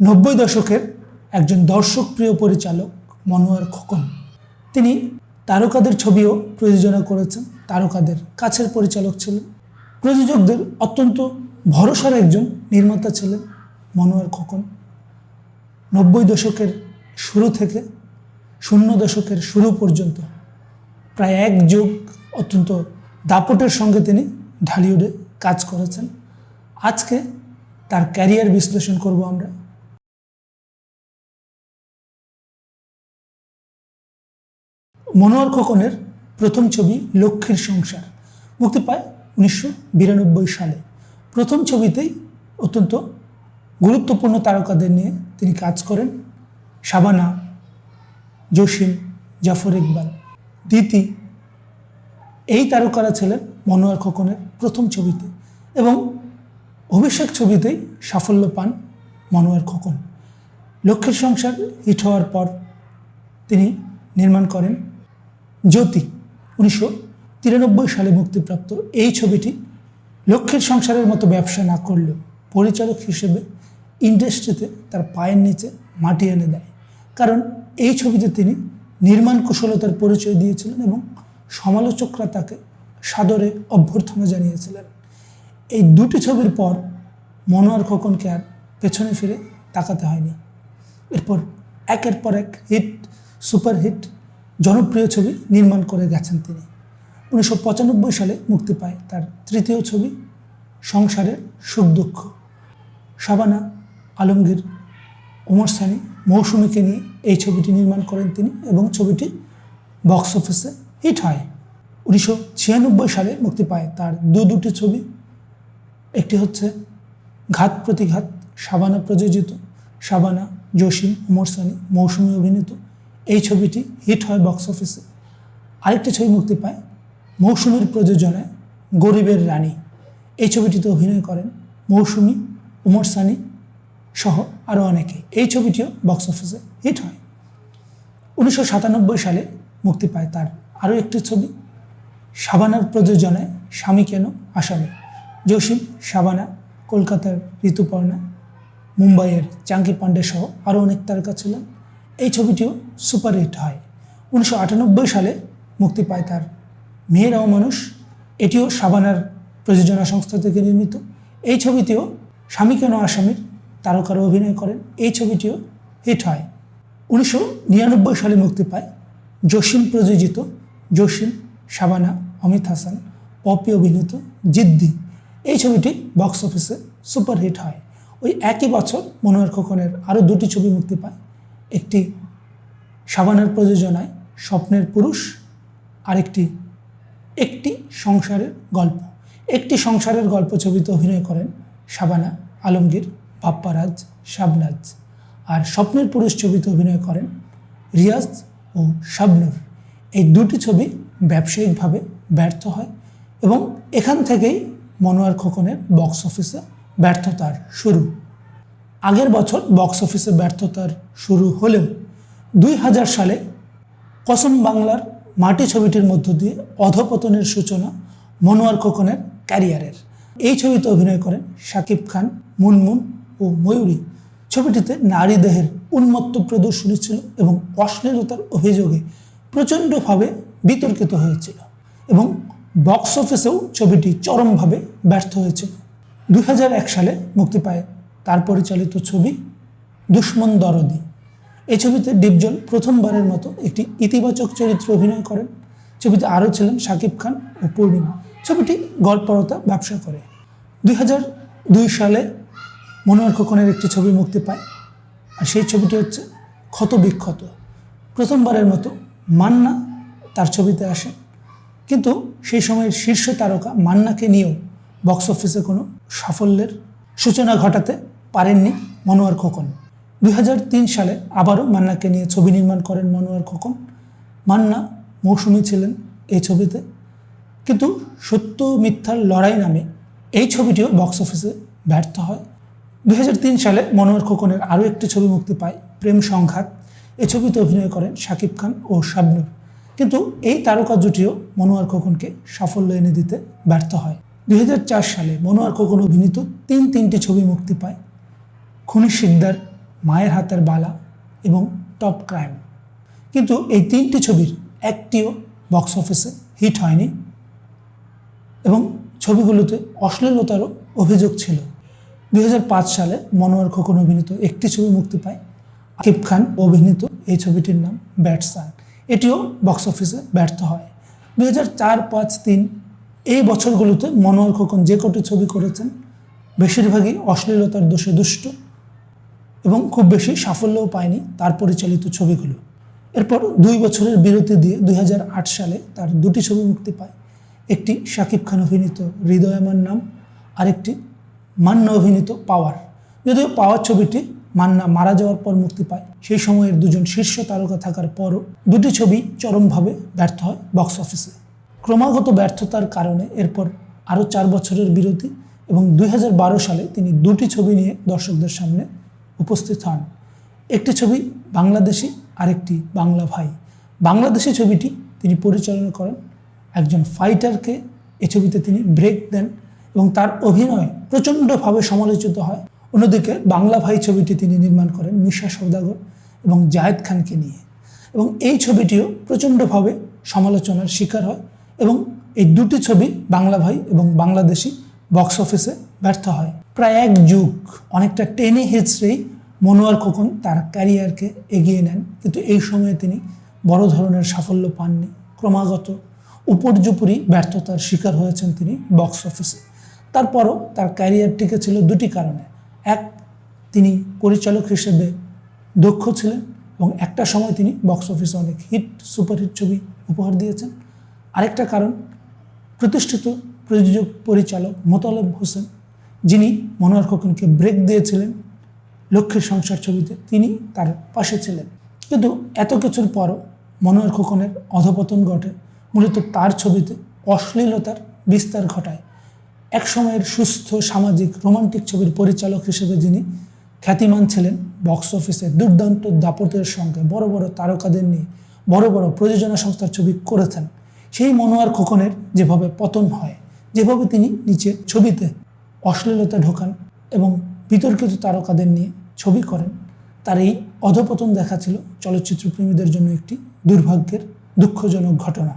নব্বই দশকের একজন দর্শকপ্রিয় পরিচালক মনোয়ার খোকন। তিনি তারকাদের ছবিও প্রযোজনা করেছেন, তারকাদের কাছের পরিচালক ছিলেন। প্রযোজকদের অত্যন্ত ভরসার একজন নির্মাতা ছিলেন মনোয়ার খোকন। নব্বই দশকের শুরু থেকে শূন্য দশকের শুরু পর্যন্ত প্রায় এক যুগ অত্যন্ত দাপটের সঙ্গে তিনি ঢালিউডে কাজ করেছেন। আজকে তার ক্যারিয়ার বিশ্লেষণ করব আমরা। মনোয়ার খোকনের প্রথম ছবি লক্ষ্মীর সংসার, মুক্তি পায় উনিশশো বিরানব্বই সালে। প্রথম ছবিতেই অত্যন্ত গুরুত্বপূর্ণ তারকাদের নিয়ে তিনি কাজ করেন শাবানা, জসিম, জাফর ইকবাল। দিতি এই তারকারা ছিলেন মনোয়ার খোকনের প্রথম ছবিতে এবং অভিষেক ছবিতেই সাফল্য পান মনোয়ার খোকন। লক্ষ্মীর সংসার হিট হওয়ার পর তিনি নির্মাণ করেন জ্যোতি, উনিশশো তিরানব্বই সালে মুক্তিপ্রাপ্ত। এই ছবিটি লক্ষ্মীর সংসারের মতো ব্যবসা না করলেও পরিচালক হিসেবে ইন্ডাস্ট্রিতে তার পায়ের নিচে মাটি এনে দেয়। কারণ এই ছবিতে তিনি নির্মাণ কুশলতার পরিচয় দিয়েছিলেন এবং সমালোচকরা তাকে সাদরে অভ্যর্থনা জানিয়েছিলেন। এই দুটি ছবির পর মনোয়ার খোকনকে আর পেছনে ফিরে তাকাতে হয়নি। এরপর একের পর এক হিট, সুপারহিট জনপ্রিয় ছবি নির্মাণ করে গেছেন তিনি। উনিশশো পঁচানব্বই সালে মুক্তি পায় তার তৃতীয় ছবি, সংসারের সুখ দুঃখ। শাবানা আলমগীর, ওমর সানি মৌসুমীকে নিয়ে এই ছবিটি নির্মাণ করেন তিনি এবং ছবিটি বক্স অফিসে হিট হয়। উনিশশো ছিয়ানব্বই সালে মুক্তি পায় তার দু দুটি ছবি। একটি হচ্ছে ঘাত প্রতিঘাত, শাবানা প্রযোজিত, শাবানা, জসিম, ওমর সানি মৌসুমী অভিনীত এই ছবিটি হিট হয় বক্স অফিসে আরেকটি ছবি মুক্তি পায় মৌসুমীর প্রযোজনায় গরিবের রানী। এই ছবিটিতে অভিনয় করেন মৌসুমী, উমর সানি সহ আরও অনেকে। এই ছবিটিও বক্স অফিসে হিট হয়। উনিশশো সাতানব্বই সালে মুক্তি পায় তার আরও একটি ছবি, শাবানার প্রযোজনায় স্বামী কেন আসামি? জসিম শাবানা, কলকাতার ঋতুপর্ণা, মুম্বাইয়ের চাঙ্কি পান্ডে সহ আরও অনেক তারকা ছিলেন। এই ছবিটিও সুপারহিট হয়। উনিশশো আটানব্বই সালে মুক্তি পায় তার মেয়েরাও মানুষ এটিও শাবানার প্রযোজনা সংস্থা থেকে নির্মিত। এই ছবিটিও স্বামী কেন আসামির তারকারা অভিনয় করেন? এই ছবিটিও হিট হয়। উনিশশো নিরানব্বই সালে মুক্তি পায় জসিম প্রযোজিত জসিম শাবানা অমিত হাসান, পপি অভিনীত জিদ্দি। এই ছবিটি বক্স অফিসে সুপারহিট হয়। ওই একই বছর মনোহর খোকনের আরও দুটি ছবি মুক্তি পায়। একটি শাবানার প্রযোজনায় স্বপ্নের পুরুষ, আরেকটি একটি সংসারের গল্প। একটি সংসারের গল্প ছবিতে অভিনয় করেন শাবানা আলমগীর, বাপ্পারাজ শাবনাজ। আর স্বপ্নের পুরুষ ছবিতে অভিনয় করেন রিয়াজ ও শাবনুর। এই দুটি ছবি ব্যবসায়িকভাবে ব্যর্থ হয় এবং এখান থেকেই মনোয়ার খোকনের বক্স অফিসে ব্যর্থতার শুরু। আগের বছর বক্স অফিসে ব্যর্থতার শুরু হলেও দুই হাজার সালে কসম বাংলার মাটি ছবিটির মধ্য দিয়ে অধপতনের সূচনা মনোয়ার খোকনের ক্যারিয়ারের। এই ছবিতে অভিনয় করেন শাকিব খান, মুনমুন ও ময়ূরী। ছবিটিতে নারী দেহের উন্মত্ত প্রদর্শনী ছিল এবং অশ্লীলতার অভিযোগে প্রচণ্ডভাবে বিতর্কিত হয়েছিল এবং বক্স অফিসেও ছবিটি চরমভাবে ব্যর্থ হয়েছিল। দুই হাজার এক সালে মুক্তি পায় তার পরিচালিত ছবি দুশ্মন দরদি। এই ছবিতে ডিপজল প্রথমবারের মতো একটি ইতিবাচক চরিত্রে অভিনয় করেন। ছবিতে আরও ছিলেন শাকিব খান ও পূর্ণিমা। ছবিটি গল্পরতা, ব্যবসা করে। দুই সালে মনোহর খোকনের একটি ছবি মুক্তি পায় আর সেই ছবিটি হচ্ছে ক্ষত বিক্ষত। প্রথমবারের মতো মান্না তার ছবিতে আসে কিন্তু সেই সময়ের শীর্ষ তারকা মান্নাকে নিয়েও বক্স অফিসে কোনো সাফল্যের সূচনা ঘটাতে পারেননি মনোয়ার খোকন। দুই হাজার তিন সালে আবারও মান্নাকে নিয়ে ছবি নির্মাণ করেন মনোয়ার খোকন। মান্না মৌসুমী ছিলেন এই ছবিতে। কিন্তু সত্য মিথ্যার লড়াই নামে এই ছবিটিও বক্স অফিসে ব্যর্থ হয়। দুই হাজার তিন সালে মনোয়ার খোকনের আরও একটি ছবি মুক্তি পায়, প্রেম সংঘাত। এই ছবিতে অভিনয় করেন শাকিব খান ও শাবনুর। কিন্তু এই তারকা জুটিও মনোয়ার খোকনকে সাফল্য এনে দিতে ব্যর্থ হয়। দুই হাজার চার সালে মনোয়ার খোকন অভিনীত তিন তিনটি ছবি মুক্তি পায় খুনি শিকদার, মায়ের হাতের বালা এবং টপ ক্রাইম কিন্তু এই তিনটি ছবির একটিও বক্স অফিসে হিট হয়নি এবং ছবিগুলোতে অশ্লীলতারও অভিযোগ ছিল। দু হাজার পাঁচ সালে মনোয়ার খোকন অভিনীত একটি ছবি মুক্তি পায়। আকিব খান অভিনীত এই ছবিটির নাম ব্যাটসান এটিও বক্স অফিসে ব্যর্থ হয়। দুই হাজার চার পাঁচ তিন এই বছরগুলোতে মনোয়ার খোকন যে কটি ছবি করেছেন, বেশিরভাগই অশ্লীলতার দোষে দুষ্ট। এবং খুব বেশি সাফল্যও পায়নি তার পরিচালিত ছবিগুলো। এরপর দুই বছরের বিরতি দিয়ে দুই হাজার আট সালে তার দুটি ছবি মুক্তি পায়। একটি শাকিব খান অভিনীত হৃদয় আমার নাম, আরেকটি মান্না অভিনীত পাওয়ার। যদিও পাওয়ার ছবিটি মান্না মারা যাওয়ার পর মুক্তি পায়, সেই সময়ের দুজন শীর্ষ তারকা থাকার পরও দুটি ছবি চরমভাবে ব্যর্থ হয় বক্স অফিসে। ক্রমাগত ব্যর্থতার কারণে এরপর আরও চার বছরের বিরতি এবং দুই হাজার বারো সালে তিনি দুটি ছবি নিয়ে দর্শকদের সামনে উপস্থিত হন। একটি ছবি বাংলাদেশি, আরেকটি বাংলা ভাই। বাংলাদেশি ছবিটি তিনি পরিচালনা করেন। একজন ফাইটারকে এ ছবিতে তিনি ব্রেক দেন এবং তার অভিনয় প্রচণ্ডভাবে সমালোচিত হয়। অন্যদিকে বাংলা ভাই ছবিটি তিনি নির্মাণ করেন মিশা সৌদাগর এবং জায়েদ খানকে নিয়ে। এবং এই ছবিটিও প্রচণ্ডভাবে সমালোচনার শিকার হয় এবং এই দুটি ছবি বাংলা ভাই এবং বাংলাদেশি বক্স অফিসে ব্যর্থ হয়। প্রায় এক যুগ অনেকটা টেনে হিচড়েই মনোয়ার খোকন তার ক্যারিয়ারকে এগিয়ে নেন। কিন্তু এই সময়ে তিনি বড় ধরনের সাফল্য পাননি। ক্রমাগত উপর্যুপুরি ব্যর্থতার শিকার হয়েছেন তিনি বক্স অফিসে। তারপরও তার ক্যারিয়ার টিকেছিল দুটি কারণে। এক, তিনি পরিচালক হিসেবে দক্ষ ছিলেন এবং একটা সময় তিনি বক্স অফিসে অনেক হিট, সুপারহিট ছবি উপহার দিয়েছেন। আরেকটা কারণ, প্রতিষ্ঠিত প্রযোজক পরিচালক মোতালেব হোসেন যিনি মনোয়ার খোকনকে ব্রেক দিয়েছিলেন লক্ষ্মীর সংসার ছবিতে, তিনি তার পাশে ছিলেন। কিন্তু এত কিছুর পরও মনোয়ার খোকনের অধপতন ঘটে। মূলত তার ছবিতে অশ্লীলতার বিস্তার ঘটায়। এক সময়ের সুস্থ, সামাজিক, রোমান্টিক ছবির পরিচালক হিসেবে যিনি খ্যাতিমান ছিলেন বক্স অফিসে, দুর্দান্ত দাপটের সঙ্গে বড় বড় তারকাদের নিয়ে বড় বড় প্রযোজনা সংস্থার ছবি করেছেন। সেই মনোয়ার খোকনের যেভাবে পতন হয়, যেভাবে তিনি নিচে ছবিতে অশ্লীলতা ঢোকান এবং বিতর্কিত তারকাদের নিয়ে ছবি করেন। তার এই অধপতন দেখা ছিল চলচ্চিত্র প্রেমীদের জন্য একটি দুর্ভাগ্যের, দুঃখজনক ঘটনা।